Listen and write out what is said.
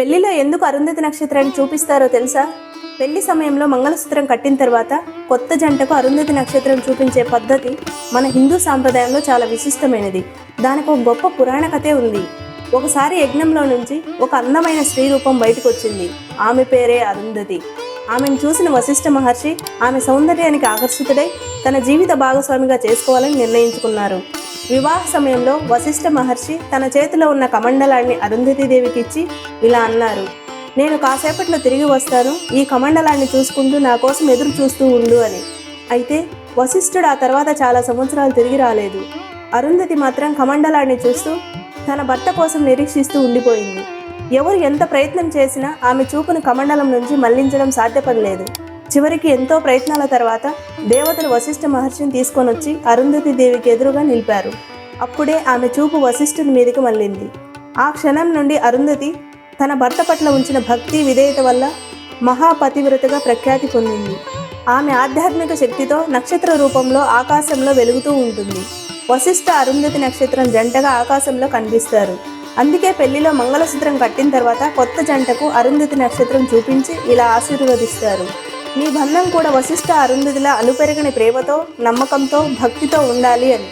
పెళ్ళిలో ఎందుకు అరుంధతి నక్షత్రాన్ని చూపిస్తారో తెలుసా? పెళ్ళి సమయంలో మంగళసూత్రం కట్టిన తర్వాత కొత్త జంటకు అరుంధతి నక్షత్రం చూపించే పద్ధతి మన హిందూ సాంప్రదాయంలో చాలా విశిష్టమైనది. దానికి ఒక గొప్ప పురాణ కథే ఉంది. ఒకసారి యజ్ఞంలో నుంచి ఒక అందమైన స్త్రీ రూపం బయటకు వచ్చింది ఆమె పేరే అరుంధతి. ఆమెను చూసిన వశిష్ఠ మహర్షి ఆమె సౌందర్యానికి ఆకర్షితుడై తన జీవిత భాగస్వామిగా చేసుకోవాలని నిర్ణయించుకున్నారు. వివాహ సమయంలో వశిష్ఠ మహర్షి తన చేతిలో ఉన్న కమండలాన్ని అరుంధతి దేవికి ఇచ్చి ఇలా అన్నారు నేను కాసేపట్లో తిరిగి వస్తాను. ఈ కమండలాన్ని చూసుకుంటూ నా కోసం ఎదురు చూస్తూ ఉండు అని. అయితే వశిష్ఠుడు ఆ తర్వాత చాలా సంవత్సరాలు తిరిగి రాలేదు. అరుంధతి మాత్రం కమండలాన్ని చూస్తూ తన భర్త కోసం నిరీక్షిస్తూ ఉండిపోయింది. ఎవరు ఎంత ప్రయత్నం చేసినా ఆమె చూపును కమండలం నుంచి మళ్ళించడం సాధ్యపడలేదు. చివరికి ఎంతో ప్రయత్నాల తర్వాత దేవతలు వశిష్ఠ మహర్షిని తీసుకొని వచ్చి అరుంధతి దేవికి ఎదురుగా నిలిపారు. అప్పుడే ఆమె చూపు వశిష్ఠుని మీదకి మళ్ళింది. ఆ క్షణం నుండి అరుంధతి తన భర్త పట్ల ఉంచిన భక్తి విధేయత వల్ల మహాపతివ్రతగా ప్రఖ్యాతి పొందింది. ఆమె ఆధ్యాత్మిక శక్తితో నక్షత్ర రూపంలో ఆకాశంలో వెలుగుతూ ఉంటుంది. వశిష్ఠ అరుంధతి నక్షత్రం జంటగా ఆకాశంలో కనిపిస్తారు. అందుకే పెళ్ళిలో మంగళసూత్రం కట్టిన తర్వాత కొత్త జంటకు అరుంధతి నక్షత్రం చూపించి ఇలా ఆశీర్వదిస్తారు. మీ బంధం కూడా వశిష్ట అరుంధతిలా అలుపెరగని ప్రేమతో నమ్మకంతో భక్తితో ఉండాలి అని.